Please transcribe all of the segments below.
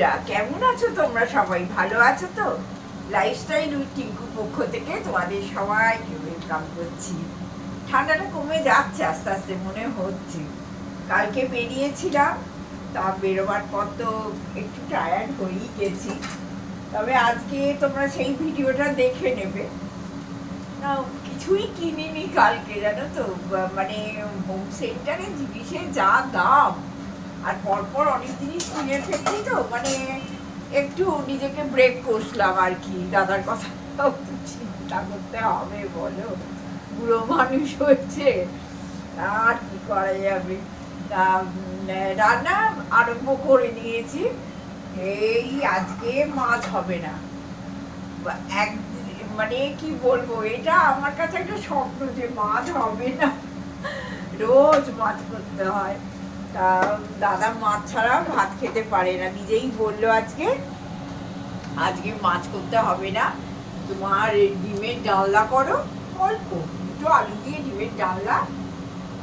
বন্ধুরা, কেমন আছো তোমরা সবাই? ভালো আছো তো? লাইফস্টাইল উইথ টিঙ্কু পক্ষ থেকে তোমাদের সবাইকে ওয়েলকাম করছি। ঠান্ডাটা কমে যাচ্ছে, আস্তে আস্তে মনে হচ্ছে। কালকে বেরিয়েছিলাম, তা বেরোবার পর তো একটু টায়ার্ড হয়েই গেছি। তবে আজকে তোমরা সেই ভিডিওটা দেখে নেবে। না, কিছুই কিনিনি কালকে, জানো তো? মানে হোম সেন্টারে জিনিসের যা দাম। আর পরপর অনেক জিনিস কিনে ফেলছি তো মানে একটু নিজেকে ব্রেক কষলাম আর কি। দাদার কথা চিন্তা করতে হবে, বলো। বুড়ো মানুষ হচ্ছে আর কি করা যাবে? তা রান্না আরম্ভ করে নিয়েছি এই আজকে মাছ হবে না। এক মানে কি বলব, এটা আমার কাছে একটা স্বপ্ন যে মাছ হবে না। রোজ মাছ করতে হয়। তা দাদা মাছ ছাড়া ভাত খেতে পারে না। নিজেই বলল আজকে আজকে মাছ করতে হবে না। তোমার ডিমের ডালনা করো, অল্প। দুটো আলু দিয়ে ডিমের ডালনা।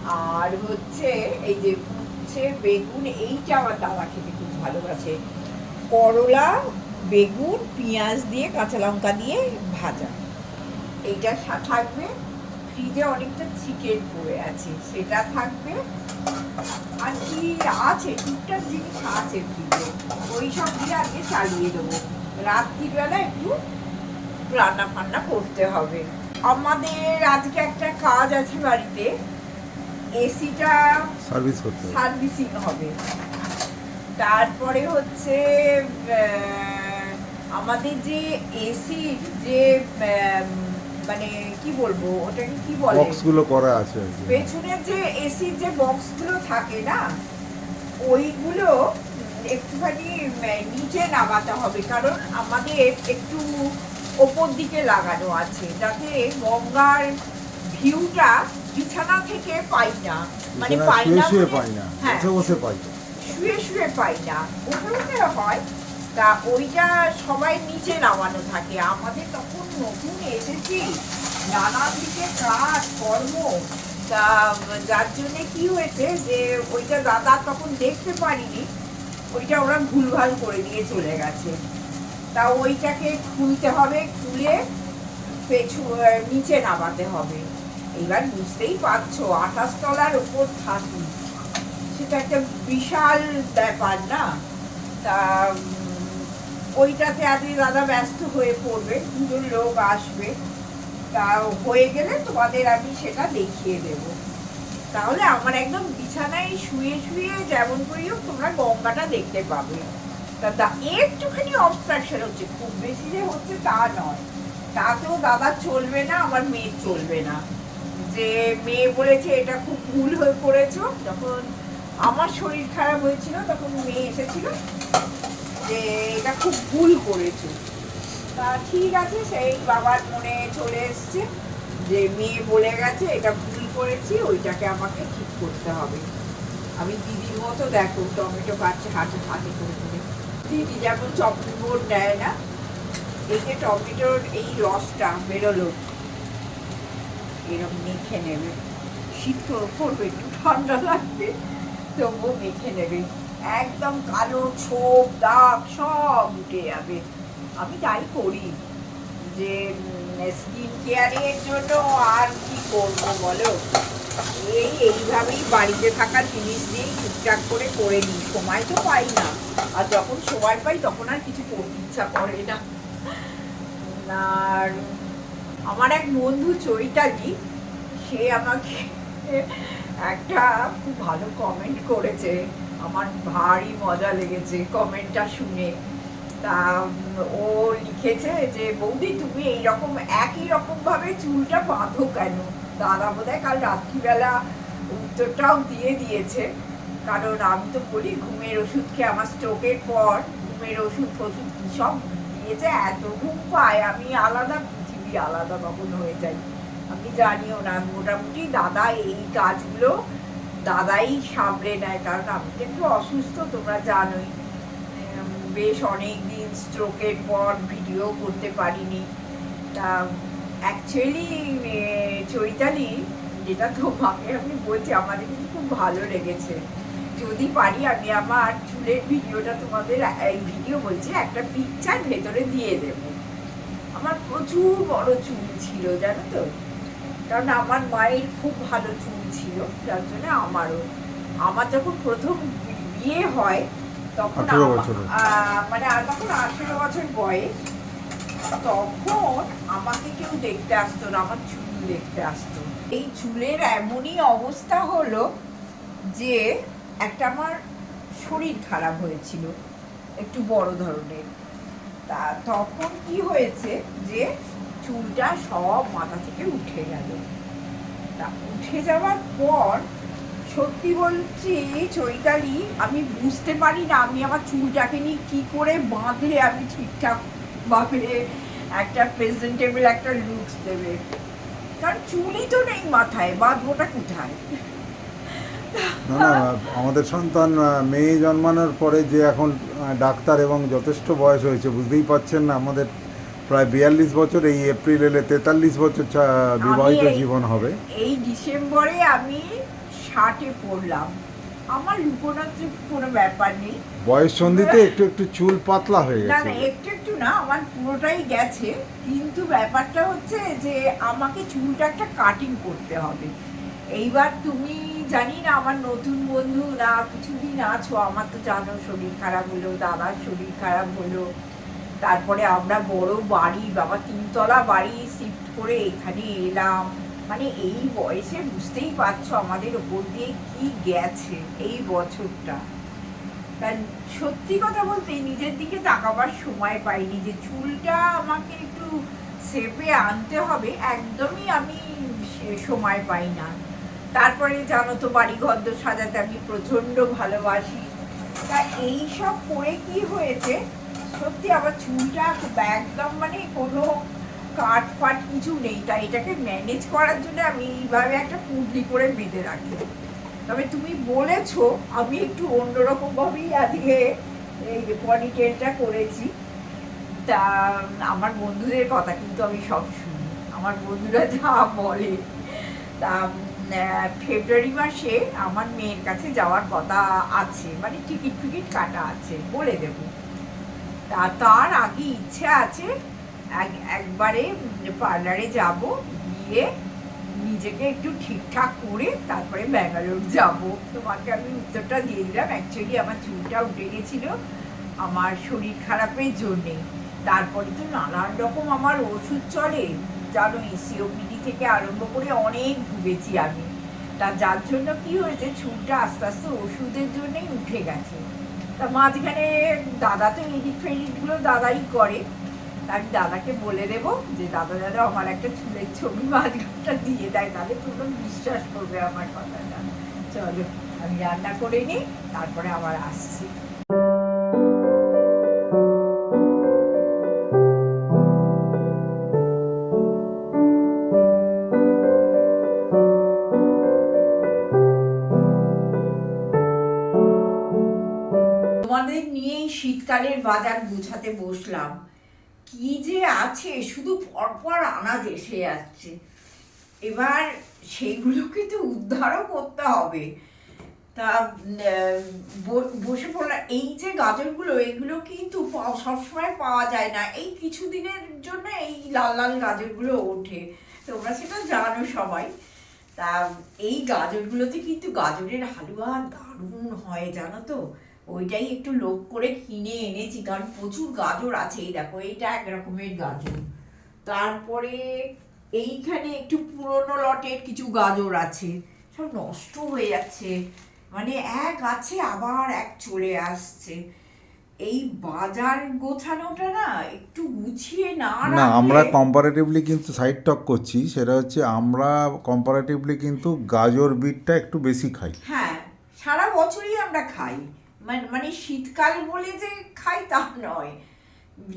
আর হচ্ছে এই যে উচ্ছে, বেগুন, এইটা আমার দাদা খেতে খুব ভালোবাসে। করলা, বেগুন, পেঁয়াজ দিয়ে কাঁচা লঙ্কা দিয়ে ভাজা। এইটা থাকবে। ফ্রিজে অনেকটা চিকেন পড়ে আছে সেটা থাকবে। আর কি আছে টুকটাক জিনিস আছে ফ্রিজে ওই সব দিয়ে আজকে চালিয়ে দেবো। রাত্রিবেলা একটু রান্না ফান্না করতে হবে। আমাদের আজকে একটা কাজ আছে বাড়িতে এসিটা সার্ভিস করতে সার্ভিসিং হবে। তারপরে হচ্ছে আমাদের যে এসির যে মানে কি বলব ওটাকে কি বলে? বক্সগুলো করা আছে। পেছনের যে এসির যে বক্সগুলো থাকে না ওইগুলো একটুখানি নিচে নামাতে হবে। কারণ আমাদের একটু ওপর দিকে লাগানো আছে যাতে গঙ্গার ভিউটা বিছানা থেকে পাই না। মানে পাই না শুয়ে পাই না হ্যাঁ। শুয়ে শুয়ে পাই না। উপরে হয় তা ওইটা সবাই নিচে নামানো থাকে। আমাদের তখন নতুন এসেছি। নানান দিকে কাজ, কর্ম। তা, যার জন্যে কি হয়েছে যে, ওইটা দাদা তখন দেখতে পারিনি। ওইটা ওরা ভুলভাল করে দিয়ে চলে গেছে। তা ওইটাকে খুলতে হবে, খুলে পেছু, নিচে নামাতে হবে। এবার বুঝতেই পারছ, আঠাশ তলার ওপর থাকি। সেটা একটা বিশাল ব্যাপার না? তা ওইটাতে আজকে দাদা ব্যস্ত হয়ে পড়বে, দুজন লোক আসবে। তা হয়ে গেলে তোমাদের আমি সেটা দেখিয়ে দেব। তাহলে আমার একদম বিছানায় শুয়ে শুয়ে যেমন করি হোক তোমরা গঙ্গাটা দেখতে পাবে। তা দা, একটুখানি অবস্ট্রাকশন হচ্ছে, খুব বেশি যে হচ্ছে তা নয়। তাতেও দাদা চলবে না, আমার মেয়ে চলবে না। যে মেয়ে বলেছে এটা খুব ভুল হয়ে করেছ যখন আমার শরীর খারাপ হয়েছিল, তখন মেয়ে এসেছিল। যে এটা খুব ভুল করেছ। তা ঠিক আছে, সেই বাবার মনে চলে এসছে যে, মেয়ে বলে গেছে, এটা ভুল করেছি, ওইটাকে আমাকে ঠিক করতে হবে। আমি দিদির মতো, দেখো, টমেটো কাটছে হাতে হাতে করে করে দিদি যেমন চপটি বোর্ড নেয় না, এই যে টমেটোর এই রসটা বেরোলো এরকম মেখে নেবে। শীত পড়বে একটু ঠান্ডা লাগবে, তবুও মেখে নেবে। একদম কালো ছোপ, দাগ সব উঠে যাবে। আমি তাই করি যে স্কিন কেয়ারের জন্য আর কি করব বলো? এই এইভাবেই বাড়িতে থাকা জিনিস দিয়েই টুকটাক করে করে নিই। সময় তো পাই না। আর যখন সময় পাই, তখন আর কিছু করতে ইচ্ছা করে না। আর আমার এক বন্ধু চৈতালি, সে আমাকে একটা খুব ভালো কমেন্ট করেছে। আমার ভারী মজা লেগেছে কমেন্টটা শুনে। তা ও লিখেছে যে, বৌদি, তুমি এইরকম, একই রকম ভাবে চুলটা বাঁধো কেন? দাদা বোধহয় কাল রাত্রিবেলা উত্তরটাও দিয়ে দিয়েছে। কারণ আমি তো বলি, ঘুমের ওষুধ খেয়ে আমার স্ট্রোকের পর, ঘুমের ওষুধ ফষুধ কী সব দিয়েছে? এত ঘুম পায়, আমি আলাদা পৃথিবী আলাদা তখন হয়ে যাই? আমি জানিও না, মোটামুটি দাদা এই কাজগুলো দাদাই সামলে নেয়, কারণ আমি তো একটু অসুস্থ, তোমরা জানোই। বেশ অনেক দিন স্ট্রোকের পর ভিডিও করতে পারিনি। তা অ্যাকচুয়ালি চৈতালি, যেটা তোমাকে আমি বলছি, আমাদের কিন্তু খুব ভালো লেগেছে। যদি পারি, আমি আমার চুলের ভিডিওটা তোমাদের, এই ভিডিও বলছি, একটা পিকচার ভেতরে দিয়ে দেব। আমার প্রচুর বড় চুল ছিল, জানো তো? কারণ আমার মায়ের খুব ভালো চুল ছিল যার জন্য আমারও আমার যখন প্রথম বিয়ে হয় তখন 18 আহ, মানে আর তখন আঠেরো বছর বয়স তখন আমাকে কেউ দেখতে আসতো না আমার চুল দেখতে আসতো। এই চুলের এমনই অবস্থা হলো যে একটা আমার শরীর খারাপ হয়েছিল একটু বড় ধরনের। তা তখন কি হয়েছে যে চুলটা সব মাথা থেকে উঠে গেল। তা উঠে যাওয়ার পর সত্যি বলছি, চৈতালি, আমি বুঝতে পারি না আমি আমার চুলটাকে নিয়ে কি করে বাঁধলে আমি ঠিকঠাক ভাবে একটা প্রেজেন্টেবল একটা লুকস দেবে। কারণ চুলই তো নেই মাথায় বাঁধবোটা কোথায়? আমাদের সন্তান মেয়ে জন্মানোর পরে যে এখন ডাক্তার এবং যথেষ্ট বয়স হয়েছে, বুঝতেই পারছেন না আমাদের প্রায় বিয়াল্লিশ বছর এই এপ্রিল এলে তেতাল্লিশ বছর বিবাহিত জীবন হবে। এই ডিসেম্বরে আমি ষাটে পড়লাম আমার লুকোনোর কোনো ব্যাপার নেই। বয়স সন্ধিতে একটু একটু চুল পাতলা হয়ে গেছে না একটু একটু না আমার পুরোটাই গেছে। কিন্তু ব্যাপারটা হচ্ছে যে আমাকে চুলটা একটা কাটিং করতে হবে। এইবার তুমি জানি না আমার নতুন বন্ধু না কিছুদিন আছো আমার তো জানো শরীর খারাপ হলো দাদার শরীর খারাপ হলো। তারপরে আমরা বড় বাড়ি, বাবা তিনতলা বাড়ি শিফট করে এখানে এলাম। মানে এই বয়সে বুঝতেই পারছ আমাদের ওপর দিয়ে কি গেছে এই বছরটা। সত্যি কথা বলতে নিজের দিকে তাকাবার সময় পাইনি যে চুলটা আমাকে একটু সেপে আনতে হবে, একদমই আমি সময় পাই না। তারপরে জানো তো বাড়ি ঘর সাজাতে আমি প্রচণ্ড ভালোবাসি। তা এই সব করে কি হয়েছে? সত্যি আমার চুলটা একদম মানে কোনো কাট ফাট কিছু নেই, তাই এটাকে ম্যানেজ করার জন্য আমি এইভাবে একটা পুডলি করে বেঁধে রাখি। তবে তুমি বলেছ, আমি একটু অন্যরকম ভাবেই আজকে এই পনিটেলটা করেছি। তা আমার বন্ধুদের কথা কিন্তু আমি সব শুনি। আমার বন্ধুরা যা বলে। তা ফেব্রুয়ারি মাসে আমার মেয়ের কাছে যাওয়ার কথা আছে মানে টিকিট ফিকিট কাটা আছে, বলে দেবো। তার আগে ইচ্ছে আছে এক- একবারে পার্লারে যাব, গিয়ে নিজেকে একটু ঠিকঠাক করে তারপরে ব্যাঙ্গালোর যাব। তোমাকে আমি উত্তরটা দিয়ে দিলাম। অ্যাকচুয়ালি আমার চুলটা উঠে গেছিল, আমার শরীর খারাপের জন্যে। তারপরে তো নানান রকম আমার ওষুধ চলে। জানো সিওপিডি থেকে আরম্ভ করে অনেক ভুগেছি আমি। তা যার জন্য কি হয়েছে, চুলটা আস্তে আস্তে ওষুধের জন্যই উঠে গেছে। তা মাঝখানে দাদা তো এডিট ফেডিটগুলো দাদাই করে। আমি দাদাকে বলে দেব যে, দাদা দাদা, আমার একটা চুলের ছবি মাঝখানটা দিয়ে দেয়, তাহলে তোমরা বিশ্বাস করবে আমার কথাটা। চলো, আমি রান্না করে নিই, তারপরে আবার আসছি। শীতকালের বাজার গুছাতে বসলাম। কি যে আছে, শুধু পরপর আনাজ এসে যাচ্ছে। এবার সেইগুলোকে তো উদ্ধারও করতে হবে। তা বসে পড়লাম। এই যে গাজরগুলো, এগুলো কিন্তু সবসময় পাওয়া যায় না। এই কিছুদিনের জন্য এই লাল লাল গাজরগুলো ওঠে। তোমরা সেটা জানো সবাই। তা, এই গাজরগুলোতে কিন্তু গাজরের হালুয়া দারুণ হয়, জানো তো? ওইটাই একটু লোক করে কিনে এনেছি কারণ প্রচুর গাজর আছে। এই দেখো এইটা এক রকমের গাজর। তারপরে এইখানে একটু পুরনো লটের কিছু গাজর আছে। সব নষ্ট হয়ে যাচ্ছে। মানে এক আছে আবার এক চলে আসছে। এই বাজার গোছানোটা না একটু গুছিয়ে না না আমরা কম্পারেটিভলি কিন্তু সাইড টক করছি। সেটা হচ্ছে আমরা কম্পারেটিভলি কিন্তু গাজর বিটটা একটু বেশি খাই। হ্যাঁ সারা বছরই আমরা খাই। মানে মানে শীতকাল বলে যে খাই তা নয়।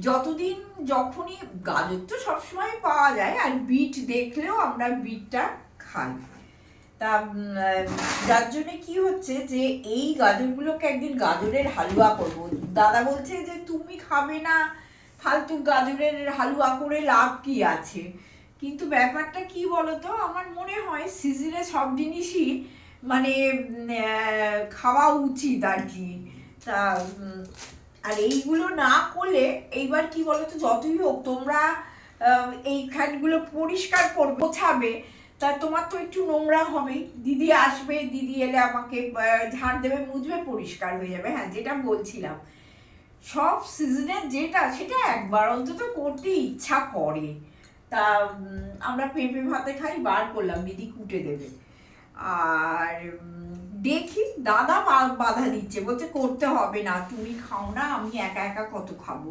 যতদিন যখনই, গাজর তো সবসময় পাওয়া যায়, আর বিট দেখলেও আমরা বিটটা খাই। তা যার জন্যে কি হচ্ছে যে, এই গাজরগুলোকে একদিন গাজরের হালুয়া করব। দাদা বলছে যে, তুমি খাবে না, ফালতু গাজরের হালুয়া করে লাভ কি আছে? কিন্তু ব্যাপারটা কি বলতো? আমার মনে হয় সিজনে সব জিনিসই মানে খাওয়া উচিত আর কি। তা আর এইগুলো না করলে এইবার কি বলতো যতই হোক তোমরা আহ, এইখানগুলো পরিষ্কার করবে গোছাবে তা তোমার তো একটু নোংরা হবেই দিদি আসবে দিদি এলে আমাকে ঝাড় দেবে মুছবে পরিষ্কার হয়ে যাবে। হ্যাঁ যেটা বলছিলাম। সব সিজনের যেটা সেটা একবার অন্তত করতে ইচ্ছা করে। তা আমরা পেঁপে ভাতে খাই বার করলাম দিদি কুটে দেবে। আর দেখি দাদা বাধা দিচ্ছে, বলছে করতে হবে না, তুমি খাও না, আমি একা একা কত খাব।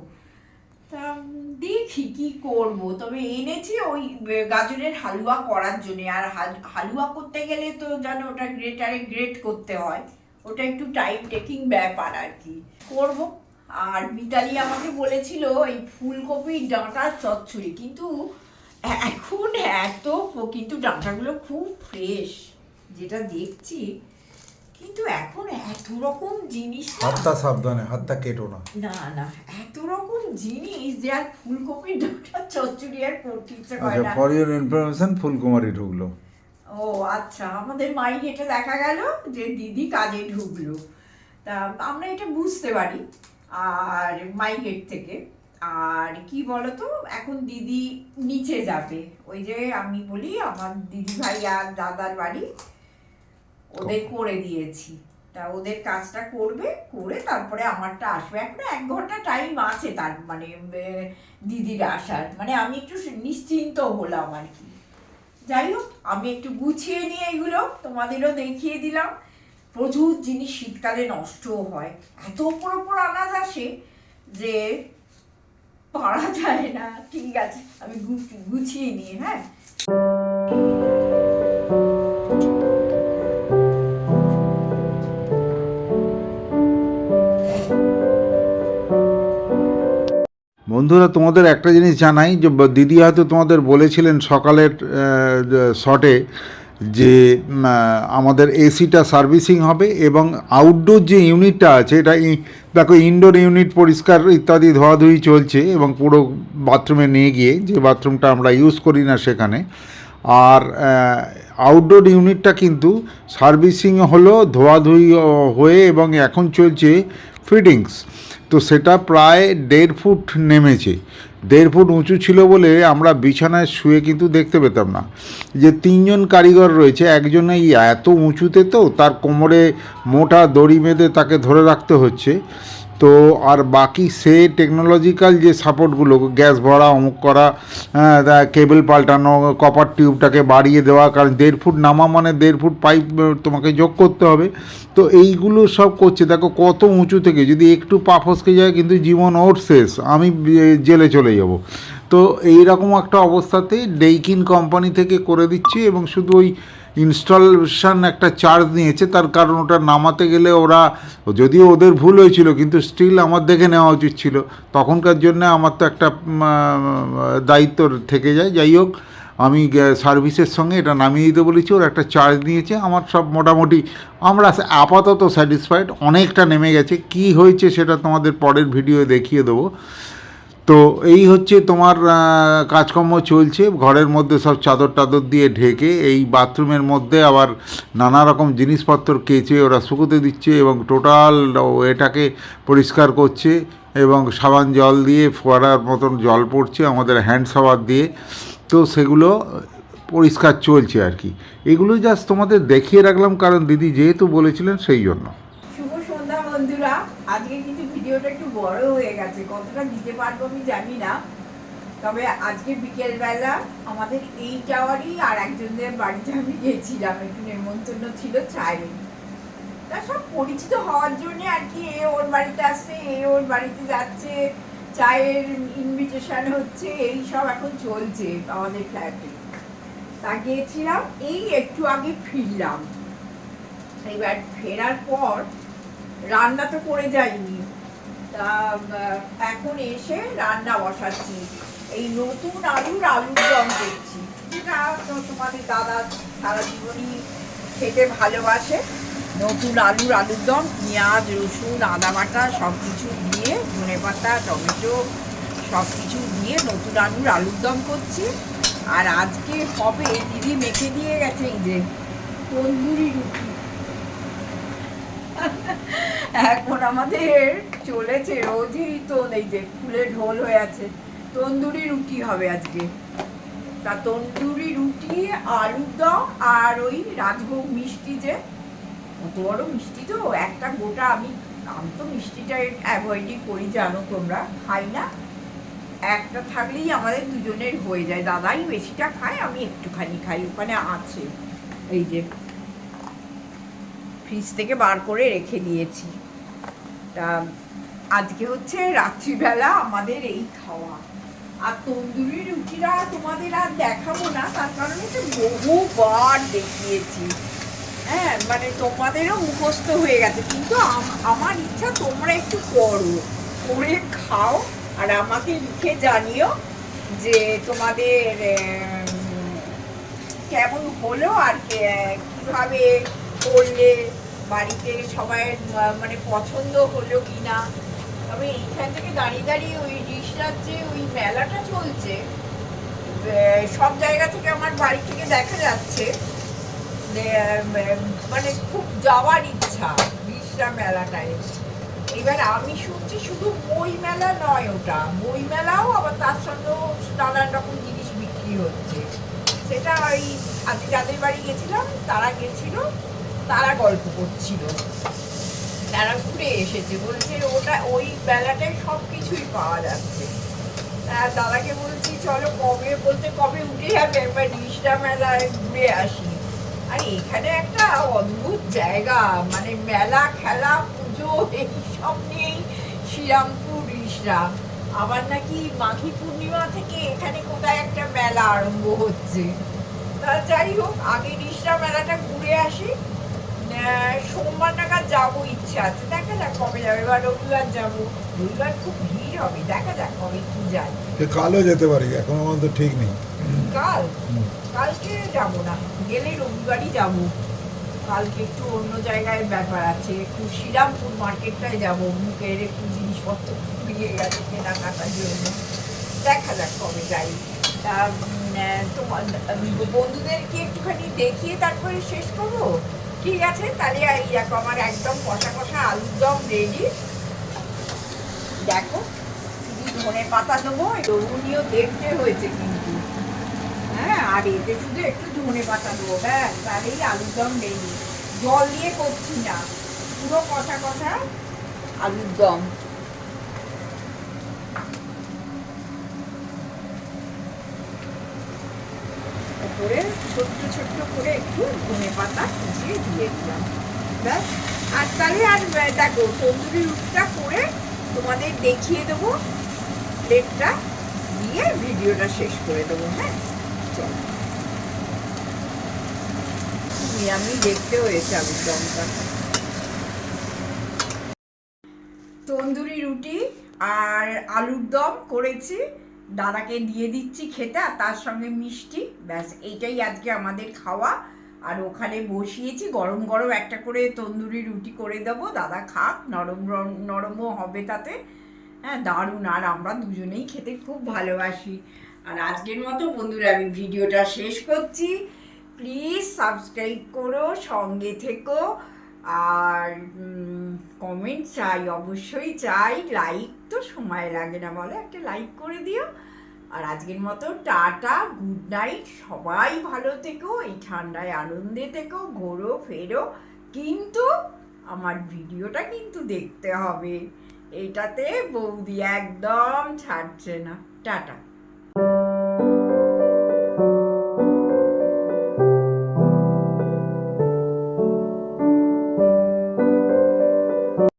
তা দেখি কি করব, তবে এনেছি ওই গাজরের হালুয়া করার জন্য, আর হাল- হালুয়া করতে গেলে তো জানো ওটা গ্রেটারে গ্রেট করতে হয়, ওটা একটু টাইম টেকিং ব্যাপার আর কি। করব, আর মিতালি আমাকে বলেছিল এই ফুলকপির ডাঁটার চচ্চড়ি, কিন্তু এখন এত কিন্তু ডাঁটাগুলো খুব ফ্রেশ। যেটা দেখছি কিন্তু এখন এত রকম জিনিস হাতটা সাবধানে হাতটা কেটো না। না না এত রকম জিনিস যে আর ফুলকপি ডাঁটা চচ্চড়ি আর করতে ইচ্ছে করে আচ্ছা ফর ইউর ইনফরমেশন ফুলকুমারি ঢুকলো। ও আচ্ছা আমাদের মাই এটা দেখা গেল যে দিদি কাজে ঢুকলো। তা আমরা এটা বুঝতে পারি আর মাই গেট থেকে। আর কি বলতো এখন দিদি নিচে যাবে। ওই যে আমি বলি আমার দিদি ভাই আর দাদার বাড়ি। ওদের করে দিয়েছি। তা ওদের কাজটা করবে, করে তারপরে আমারটা আসবে। এখন এক ঘণ্টা টাইম আছে তার মানে দিদির আসার। মানে আমি একটু নিশ্চিন্ত হলাম আর কি। যাই হোক, আমি একটু গুছিয়ে নিয়ে এগুলো তোমাদেরও দেখিয়ে দিলাম। প্রচুর জিনিস শীতকালে নষ্টও হয়। এত ওপর ওপর আনাজ আসে যে পারা যায় না। ঠিক আছে, আমি গুছিয়ে নিয়ে হ্যাঁ? বন্ধুরা, তোমাদের একটা জিনিস জানাই, যে দিদি হয়তো তোমাদের বলেছিলেন সকালের শটে যে আমাদের এসিটা সার্ভিসিং হবে এবং আউটডোর যে ইউনিটটা আছে, এটা দেখো ইনডোর ইউনিট পরিষ্কার ইত্যাদি ধোয়াধুয়ি চলছে এবং পুরো বাথরুমে নিয়ে গিয়ে, যে বাথরুমটা আমরা ইউজ করি না সেখানে। আর আউটডোর ইউনিটটা কিন্তু সার্ভিসিং হলো, ধোয়াধুয়ি হয়ে এবং এখন চলছে ফিটিংস তো সেটা প্রায় দেড় ফুট নেমেছে। দেড় ফুট উঁচু ছিল বলে আমরা বিছানায় শুয়ে কিন্তু দেখতে পেতাম না। যে তিনজন কারিগর রয়েছে একজন এই এত উঁচুতে তো তার কোমরে মোটা দড়ি বেঁধে তাকে ধরে রাখতে হচ্ছে। তো আর বাকি সে টেকনোলজিক্যাল যে সাপোর্টগুলো গ্যাস ভরা, অমুক করা কেবল পাল্টানো কপার টিউবটাকে বাড়িয়ে দেওয়া, কারণ দেড় ফুট নামা মানে দেড় ফুট পাইপ তোমাকে যোগ করতে হবে। তো এইগুলো সব করছে। দেখো কত উঁচু থেকে, যদি একটু পা ফসকে যায় কিন্তু জীবন ওর শেষ, আমি জেলে চলে যাব। তো এই রকম একটা অবস্থাতে ডেইকিন কোম্পানি থেকে করে দিচ্ছি এবং শুধু ওই ইনস্টলেশন একটা চার্জ নিয়েছে, তার কারণ ওটা নামাতে গেলে ওরা, যদিও ওদের ভুল হয়েছিল, কিন্তু স্টিল আমার দেখে নেওয়া উচিত ছিল। তখনকার জন্য আমার তো একটা দায়িত্ব থেকে যায়। যাই হোক, আমি সার্ভিসের সঙ্গে এটা নামিয়ে দিতে বলেছি, ওর একটা চার্জ নিয়েছে, আমার সব মোটামুটি, আমরা আপাতত স্যাটিসফাইড অনেকটা নেমে গেছে। কি হয়েছে সেটা তোমাদের পরের ভিডিও দেখিয়ে দেবো। তো এই হচ্ছে তোমার কাজকর্ম চলছে। ঘরের মধ্যে সব চাদর টাদর দিয়ে ঢেকে এই বাথরুমের মধ্যে আবার নানা রকম জিনিসপত্র কেচে ওরা শুকোতে দিচ্ছে এবং টোটাল এটাকে পরিষ্কার করছে এবং সাবান জল দিয়ে ফোয়ারার মতন জল পড়ছে আমাদের হ্যান্ড শাওয়ার দিয়ে। তো সেগুলো পরিষ্কার চলছে আর কি। এগুলো জাস্ট তোমাদের দেখিয়ে রাখলাম, কারণ দিদি যেহেতু বলেছিলেন সেই জন্য। শুভ সন্ধ্যা বন্ধুরা আজকে কিন্তু ভিডিওটা একটু বড় হয়ে গেছে। কতটা দিতে পারব আমি জানি না। তবে আজকে বিকেলবেলা আমাদের এই টাওয়ারই আর একজনদের বাড়িতে আমি গেছিলাম। একটু নেমন্তন্ন ছিল চায়ের তা সব পরিচিত হওয়ার জন্য আর কি এ ওর বাড়িতে আসছে, এ ওর বাড়িতে যাচ্ছে, চায়ের ইনভিটেশন হচ্ছে, এই সব এখন চলছে আমাদের ফ্ল্যাটে তা গিয়েছিলাম, এই একটু আগে ফিরলাম। এবার ফেরার পর রান্না তো করে যাইনি। এখন এসে রান্না বসাচ্ছি। এই নতুন আলুর আলুর দম করছি যেটা তোমাদের দাদা সারা জীবনই খেতে ভালোবাসে। নতুন আলুর আলুর দম পেঁয়াজ, রসুন, আদা বাটা সব কিছু দিয়ে, ধনে পাতা, টমেটো সব কিছু দিয়ে নতুন আলুর আলুর দম করছি। আর আজকে হবে দিদি মেখে দিয়ে গেছে এই যে তন্দুরি রুটি। এখন আমাদের চলেছে রোজই তো এই যে ফুলে ঢোল হয়ে আছে। তন্দুরি রুটি হবে আজকে। তা তন্দুরি রুটি, আলুর দম আর ওই রাজভোগ মিষ্টি যে অত বড় মিষ্টি তো? একটা গোটা আমি আমি তো মিষ্টিটা অ্যাভয়েডই করি জানো তোমরা। খাই না। একটা থাকলেই আমাদের দুজনের হয়ে যায়। দাদাই বেশিটা খায়, আমি একটুখানি খাই। ওখানে আছে। এই যে ফ্রিজ থেকে বার করে রেখে দিয়েছি। তা আজকে হচ্ছে রাত্রিবেলা আমাদের এই খাওয়া। আর তন্দুরি রুটিরা তোমাদের আর দেখাবো না, তার কারণে তো বহুবার দেখিয়েছি। হ্যাঁ মানে তোমাদেরও মুখস্থ হয়ে গেছে। কিন্তু আমার ইচ্ছা তোমরা একটু করো। করে খাও আর আমাকে লিখে জানিও যে তোমাদের কেমন হলো আর কীভাবে করলে বাড়িতে সবাই মানে পছন্দ হলো কি না তবে এইখান থেকে দাঁড়িয়ে দাঁড়িয়ে ওই রিসরার যে ওই মেলাটা চলছে। সব জায়গা থেকে আমার বাড়ি থেকে দেখা যাচ্ছে। মানে খুব যাওয়ার ইচ্ছা রিসরা মেলাটায়। এবার আমি শুনছি শুধু বই মেলা নয় ওটা। বই মেলাও আবার তার সঙ্গেও নানান রকম জিনিস বিক্রি হচ্ছে। সেটা ওই আজকে যাদের বাড়ি গেছিলাম তারা গেছিল। তারা গল্প করছিল। তারা ঘুরে এসেছে। বলছে ওটা ওই মেলাটায় সব কিছুই পাওয়া যাচ্ছে। দাদাকে বলছি, চলো কবে বলতে কবে উঠে যাবে? একবার রিসটা মেলায় ঘুরে আসি। আর এখানে একটা অদ্ভুত জায়গা। মানে মেলা, খেলা, পুজো, এইসব নিয়েই শ্রীরামপুর রিসরা আবার নাকি মাঘী পূর্ণিমা থেকে এখানে কোথায় একটা মেলা আরম্ভ হচ্ছে। তা যাই হোক, আগে রিসরা মেলাটা ঘুরে আসি। সোমবার নাগাদ যাব ইচ্ছা আছে। দেখা যাক কবে যাবে। এবার রবিবার যাব। রবিবার খুব ভিড় হবে। দেখা যাক কবে কি যায়। সে কালও যেতে পারি এখন আমাদের ঠিক নেই। কাল? কালকে যাব না। গেলে রবিবারই যাব। কালকে একটু অন্য জায়গায় ব্যাপার আছে। একটু শ্রীরামপুর মার্কেটটায় যাব। মুখের একটু জিনিসপত্র ফুরিয়ে গেছে কেনাকাটার জন্য। দেখা যাক কবে যাই। তা তোমার বন্ধুদেরকে একটুখানি দেখিয়ে তারপরে শেষ করব? ঠিক আছে, তাহলে দেখো আমার একদম কষা কষা আলুর দম রেডি দেখো ধনে পাতা দেবো রুনিও দেখতে হয়েছে কিন্তু। হ্যাঁ আর এতে শুধু একটু ধনে পাতা দেবো হ্যাঁ তাহলেই আলুর দম রেডি জল দিয়ে করছি না, পুরো কষা কষা আলুর দম উপরে ছোট্ট ছোট্ট করে একটু ধনে পাতা কুচিয়ে দিয়ে দিলাম। ব্যাস। আর তাহলে আর দেখো, তন্দুরি রুটিটা করে তোমাদের দেখিয়ে দেবো। প্লেটটা দিয়ে ভিডিওটা শেষ করে দেবো হ্যাঁ? চলো। আমি দেখতে হয়েছে আলুর দমটা তন্দুরি রুটি আর আলুর দম করেছি। দাদাকে দিয়ে দিচ্ছি খেতে আর তার সঙ্গে মিষ্টি। ব্যাস, এইটাই আজকে আমাদের খাওয়া। আর ওখানে বসিয়েছি, গরম গরম একটা করে তন্দুরি রুটি করে দেবো। দাদা খাক, নরম রম- নরমও হবে তাতে। হ্যাঁ দারুণ। আর আমরা দুজনেই খেতে খুব ভালোবাসি। আর আজকের মতো বন্ধুরা, আমি ভিডিওটা শেষ করছি। প্লিজ সাবস্ক্রাইব করো, সঙ্গে থেকো। আর কমেন্ট চাই, অবশ্যই চাই। লাইক তো সময় লাগে না বলো, একটা লাইক করে দিও। আর আজকের মতো টাটা গুড নাইট সবাই ভালো থেকো, এই ঠান্ডায় আনন্দে থেকো, ঘোরো, ফেরো। কিন্তু আমার ভিডিওটা কিন্তু দেখতে হবে। এটাতে বৌদি একদম ছাড়ছে না। টাটা।